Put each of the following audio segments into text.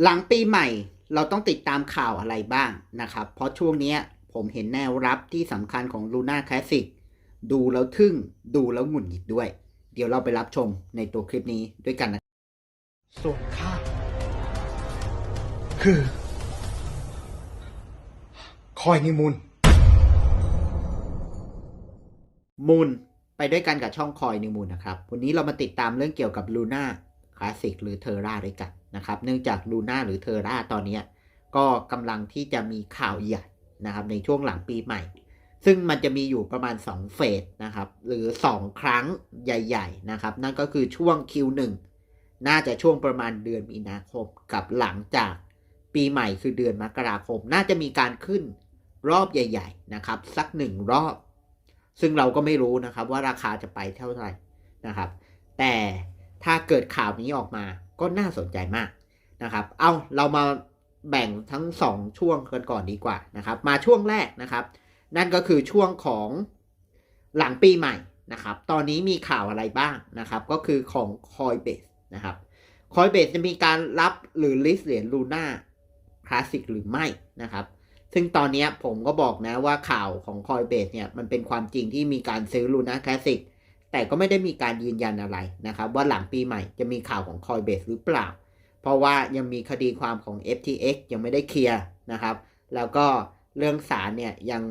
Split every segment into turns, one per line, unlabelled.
หลังปีใหม่เราต้องติดตามข่าวอะไรบ้างนะครับ เพราะช่วงเนี้ยผมเห็นแนวรับที่สำคัญของ Luna Classic ดูแล้วทึ่ง ดูแล้วหงุดหงิดด้วย เดี๋ยวเราไปรับชมในตัวคลิปนี้ด้วยกันนะ
ส่วนข้าคือ คอยนิมุน
มูลไปด้วยกันกับช่องคอยนิวมูลนะครับ วันนี้เรามาติดตามเรื่องเกี่ยวกับ Luna Classic หรือ Terra ด้วยกันนะครับ เนื่องจาก Luna หรือ Terra ตอนนี้ก็กำลังที่จะมีข่าวใหญ่นะครับในช่วงหลังปีใหม่ ซึ่งมันจะมีอยู่ประมาณ 2 เฟสนะครับ หรือ 2 ครั้งใหญ่ ๆ นะครับ นั่นก็คือช่วง Q1 น่าจะช่วงประมาณเดือนมีนาคมกับหลังจากปีใหม่คือเดือนมกราคม น่าจะมีการขึ้นรอบใหญ่ ๆ นะครับ สักหนึ่งรอบ ซึ่งเราก็ไม่รู้นะครับว่าราคาจะไปเท่าไหร่นะครับ แต่ ถ้าเกิดข่าวนี้ออกมาก็น่าสนใจมากนะครับ เอาเรามาแบ่งทั้ง 2 ช่วงกันก่อนดีกว่านะครับ มาช่วงแรกนะครับ นั่นก็คือช่วงของหลังปีใหม่นะครับ ตอนนี้มีข่าวอะไรบ้างนะครับ ก็คือของ Coinbase นะครับ Coinbase จะมีการรับหรือ list เหรียญ Luna Classic หรือไม่นะครับ ซึ่งตอนนี้ผมก็บอกนะว่าข่าวของ Coinbase เนี่ยมันเป็นความจริงที่มีการซื้อ Luna Classic แต่ก็ไม่ได้มีการยืนยันอะไรนะครับ ว่าหลังปีใหม่จะมีข่าวของ Coinbase หรือเปล่า เพราะว่ายังมีคดีความของ FTX ยังไม่ได้เคลียร์นะครับ แล้วก็เรื่องศาลเนี่ยยัง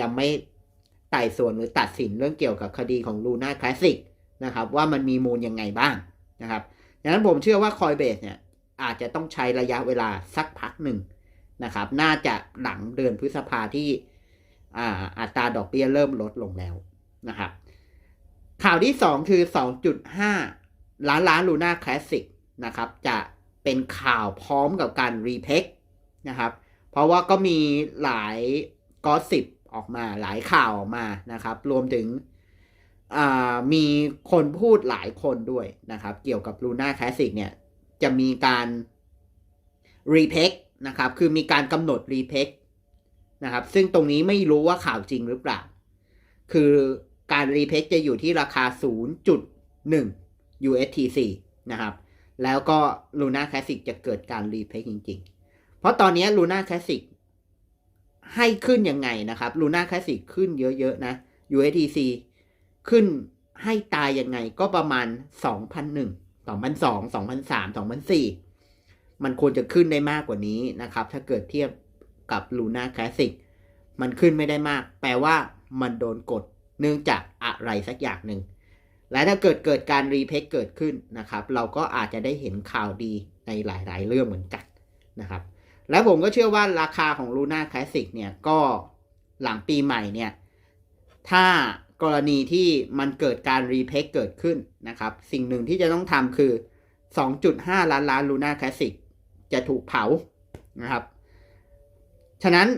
ยังไม่ไต่สวนหรือตัดสินเรื่องเกี่ยวกับคดีของ Luna Classic นะครับว่ามันมีมูลยังไงบ้างนะครับดังนั้นผมเชื่อว่า Coinbase เนี่ยอาจจะต้องใช้ระยะเวลาสักพักหนึ่งนะครับ น่าจะหลังเดือนพฤษภาที่ออัตราดอกเบี้ยเริ่มลดลงแล้วนะครับ ข่าวที่ 2 คือ 2.5 ล้านล้านลูน่าคลาสสิกนะครับ จะเป็นข่าวพร้อมกับการรีเพคนะครับ เพราะว่าก็มีหลายกอสิบออกมาหลายข่าวออกมานะครับ รวมถึงมีคนพูดหลายคนด้วยนะครับ เกี่ยวกับ Luna Classic เนี่ย จะมีการรีเพคนะครับ คือมีการกำหนดรีเพคนะครับ ซึ่งตรงนี้ไม่รู้ว่าข่าวจริงหรือเปล่า คือ การรีเพคจะอยู่ที่ราคา 0.1 USTC นะครับ แล้วก็ Luna Classic จะเกิดการรีเพคจริง ๆ เพราะตอนนี้ Luna Classic ให้ขึ้นยังไงนะครับ Luna Classic ขึ้นเยอะ ๆ นะ USTC ขึ้นให้ตายยังไงก็ประมาณ 2001 2002 2003 2004 มันควรจะขึ้นได้มากกว่านี้นะครับ ถ้าเกิดเทียบกับ Luna Classic มันขึ้นไม่ได้มาก แปลว่ามันโดนกด เนื่องจากอะไรสักอย่างหนึ่ง และถ้าเกิดเกิดการรีเพคเกิดขึ้นนะครับ เราก็อาจจะได้เห็นข่าวดีในหลายๆ เรื่องเหมือนกันนะครับ และผมก็เชื่อว่าราคาของ Luna Classic เนี่ยก็หลังปีใหม่เนี่ยถ้ากรณีที่มันเกิดการรีเพคเกิดขึ้นนะครับ สิ่งหนึ่งที่จะต้องทำคือ 2.5 ล้านล้าน Luna Classic จะถูกเผานะครับ ฉะนั้น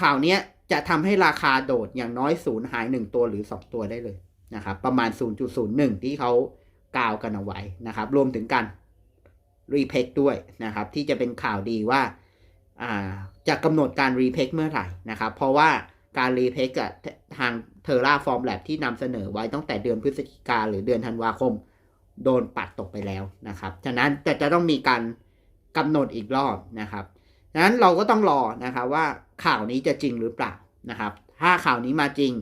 ข่าวเนี้ย จะทำให้ราคาโดดอย่างน้อยศูนย์หาย1ตัวหรือ2ตัวได้เลยนะครับประมาณ 0.01 ที่เขากล่าวกันเอาไว้นะครับ รวมถึงการรีเพคด้วยนะครับ ที่จะเป็นข่าวดีว่าาจะกำหนดการรีเพคเมื่อไหร่นะครับ เพราะว่าการรีเพคกับทางเทอร่าฟอร์มแลบที่นำเสนอไว้ตั้งแต่เดือนพฤศจิกาหรือเดือนธันวาคม โดนปัดตกไปแล้วนะครับ ฉะนั้นจะจะต้องมีการกำหนดอีกรอบนะครับ ฉะนั้นเราก็ต้องรอนะครับว่าข่าวนี้จะจริงหรือเปล่านะครับ ถ้าข่าวนี้มาจริง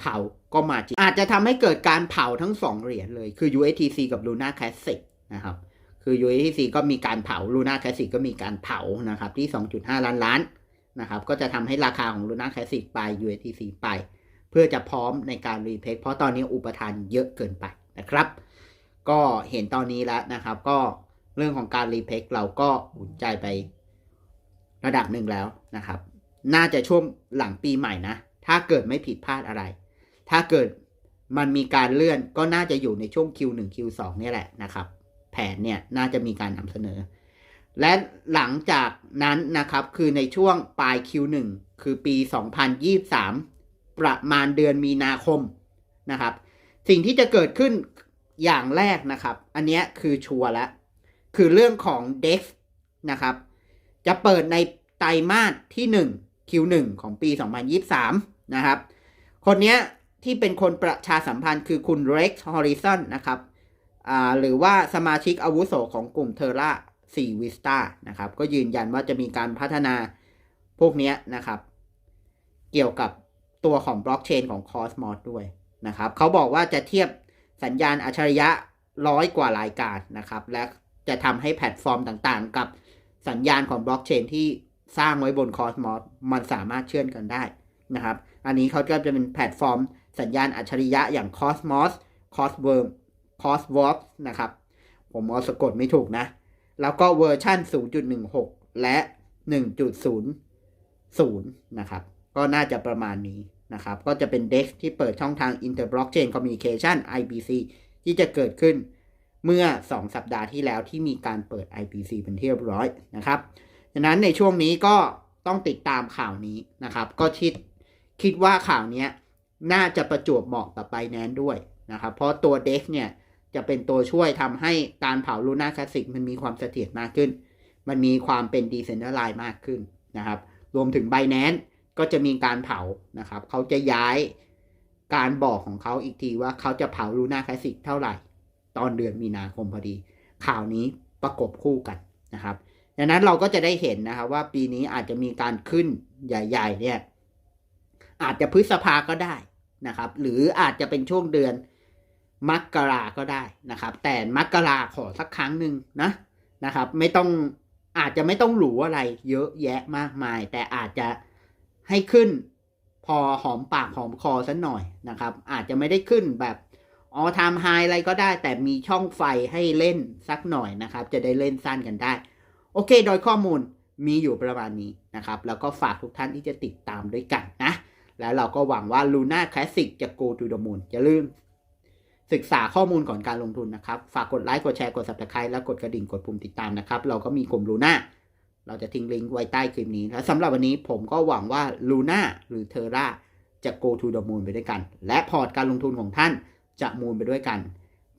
เผาก็มาจริง อาจจะทำให้เกิดการเผาทั้งสองเหรียญเลยคือ USTC กับ Luna Classic นะครับ คือ USTC ก็มีการเผา Luna Classic ก็มีการเผานะครับที่ 2.5 ล้านล้านนะครับ ก็จะทำให้ราคาของ Luna Classic ไป USTC ไป เพื่อจะพร้อมในการรีเพคเพราะตอนนี้อุปทานเยอะเกินไปนะครับ ก็เห็นตอนนี้แล้วนะครับ ก็เรื่องของการรีเพคเราก็อุ่นใจไป ระดับหนึ่งแล้วนะครับ น่าจะช่วงหลังปีใหม่นะ ถ้าเกิดไม่ผิดพลาดอะไร ถ้าเกิดมันมีการเลื่อนก็น่าจะอยู่ในช่วง Q1 Q2 เนี่ยแหละนะครับ แผนเนี่ยน่าจะมีการนำเสนอ และหลังจากนั้นนะครับคือในช่วงปลาย Q1 คือปี 2023 ประมาณเดือนมีนาคมนะครับ สิ่งที่จะเกิดขึ้นอย่างแรกนะครับ อันนี้คือชัวร์แล้ว คือเรื่องของ DEX นะครับ จะเปิดในไตรมาสที่ 1 Q1 ของปี 2023 นะครับ คนเนี้ยที่เป็นคนประชาสัมพันธ์คือคุณ Rex Horizon นนะครับหรือว่าสมาชิกอาวุโสของกลุ่มเทอร่า4 Vista นะครับ ก็ยืนยันว่าจะมีการพัฒนาพวกเนี้ยนะครับ เกี่ยวกับตัวของบล็อกเชนของ Cosmos ด้วยนะครับ เขาบอกว่าจะเทียบสัญญาณอัจฉริยะร้อยกว่ารายการนะครับ และจะทำให้แพลตฟอร์มต่างๆ กับ สัญญาณของบล็อกเชนที่สร้างไว้บน Cosmos มันสามารถเชื่อมกันได้นะครับ อันนี้เขาก็จะเป็นแพลตฟอร์ม สัญญาณอัจฉริยะอย่าง Cosmos Cosworm Cosworm นะครับ ผมเอาสะกดไม่ถูกนะ แล้วก็เวอร์ชัน0.16 และ 1.00 นะครับ ก็น่าจะประมาณนี้นะครับ ก็จะเป็น DEX ที่เปิดช่องทาง Inter-Blockchain Communication IBC ที่จะเกิดขึ้น เมื่อ 2 สัปดาห์ที่แล้วที่มีการเปิด IBC เป็นที่เรียบร้อยนะครับฉะนั้นในช่วงนี้ก็ต้องติดตามข่าวนี้นะครับ ก็คิดคิดว่าข่าวนี้น่าจะประจวบเหมาะกับ Binance ด้วยนะครับ เพราะตัว DEX เนี่ยจะเป็นตัวช่วยทำให้การเผาลูน่าคลาสสิกมันมีความเสถียรมากขึ้น มันมีความเป็นดีเซนเ r อร์ไลน์มากขึ้นนะครับ รวมถึง b บ n a n c e ก็จะมีการเผานะครับ เขาจะย้ายการบอกของเขาอีกทีว่าเขาจะเผาลูน่าคลาสสิกเท่าไหร่ ตอนเดือนมีนาคมพอดี ข่าวนี้ประกบคู่กันนะครับดังนั้นเราก็จะได้เห็นนะครับว่าปีนี้อาจจะมีการขึ้นใหญ่ ๆ เนี่ยอาจจะพฤษภาก็ได้นะครับ หรืออาจจะเป็นช่วงเดือนมกราก็ได้นะครับ แต่มกราขอสักครั้งหนึ่งนะนะครับ ไม่ต้องอาจจะไม่ต้องหรูอะไร เยอะแยะมากมาย แต่อาจจะให้ขึ้นพอหอมปากหอมคอสักหน่อยนะครับ อาจจะไม่ได้ขึ้นแบบ ออทามไฮอะไรก็ได้ แต่มีช่องไฟให้เล่นสักหน่อยนะครับ จะได้เล่นสั้นกันได้ โอเค โดยข้อมูลมีอยู่ประมาณนี้นะครับ แล้วก็ฝากทุกท่านที่จะติดตามด้วยกันนะ แล้วเราก็หวังว่า Luna Classic จะ go to the moon อย่าลืม ศึกษาข้อมูลก่อนการลงทุนนะครับ ฝากกดไลค์ กดแชร์ กด subscribe แล้วกดกระดิ่ง กดปุ่มติดตามนะครับ เราก็มีกลุ่ม Luna เราจะทิ้งลิงก์ไว้ใต้คลิปนี้ และสำหรับวันนี้ผมก็หวังว่า Luna หรือ Terra จะ go to the moon ไปด้วยกัน และพอร์ตการลงทุนของท่าน จะมูนไปด้วยกัน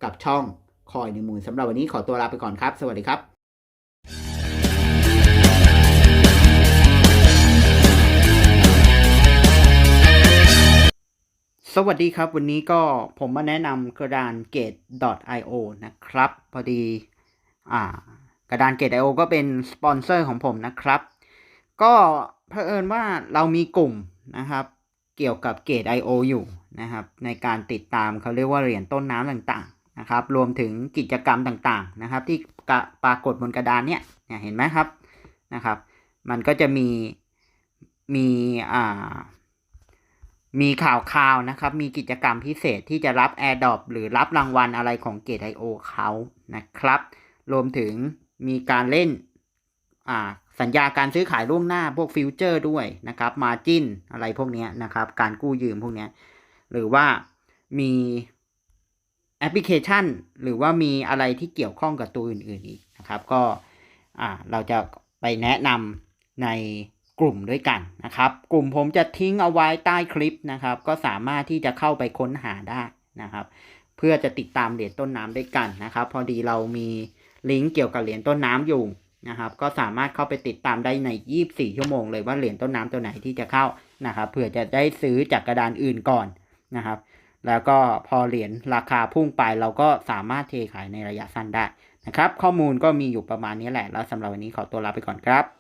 กับช่องคอยในมูลสำหรับวันนี้ขอตัวลาไปก่อนครับ สวัสดีครับสวัสดีครับ วันนี้ก็ผมมาแนะนำกระดาน gate.io นะครับ พอดีอ่ากระดาน gate.io ก็เป็นสปอนเซอร์ของผมนะครับ ก็เผอิญว่าเรามีกลุ่มนะครับ เกี่ยวกับ gate.io อยู่ นะครับในการติดตามเขาเรียกว่าเหรียญต้นน้ำต่างๆนะครับ รวมถึงกิจกรรมต่างๆนะครับ ที่ปรากฏบนกระดานเนี่ยเห็นไหมครับนะครับ มันก็จะมีมีอ่ามีข่าวข่าวนะครับ มีกิจกรรมพิเศษที่จะรับ AirDrop หรือรับรางวัลอะไรของ Gate.io เขานะครับ รวมถึงมีการเล่นอ่าสัญญาการซื้อขายล่วงหน้าพวกฟิวเจอร์ด้วยนะครับมาจินอะไรพวกนี้นะครับ การกู้ยืมพวกนี้ หรือว่ามีแอปพลิเคชัน หรือว่ามีอะไรที่เกี่ยวข้องกับตัวอื่น ๆอีกนะครับ ก็เราจะไปแนะนำในกลุ่มด้วยกันนะครับ กลุ่มผมจะทิ้งเอาไว้ใต้คลิปนะครับ ก็สามารถที่จะเข้าไปค้นหาได้นะครับ เพื่อจะติดตามเหรียญต้นน้ำด้วยกันนะครับ พอดีเรามีลิงก์เกี่ยวกับเหรียญต้นน้ำอยู่นะครับ ก็สามารถเข้าไปติดตามได้ใน 24 ชั่วโมงเลยว่าเหรียญต้นน้ำตัวไหนที่จะเข้านะครับเผื่อจะได้ซื้อจากกระดานอื่นก่อน นะครับ แล้วก็พอเหรียญราคาพุ่งไปเราก็สามารถเทขายในระยะสั้นได้นะครับ ข้อมูลก็มีอยู่ประมาณนี้แหละ แล้วสำหรับวันนี้ขอตัวลาไปก่อนครับ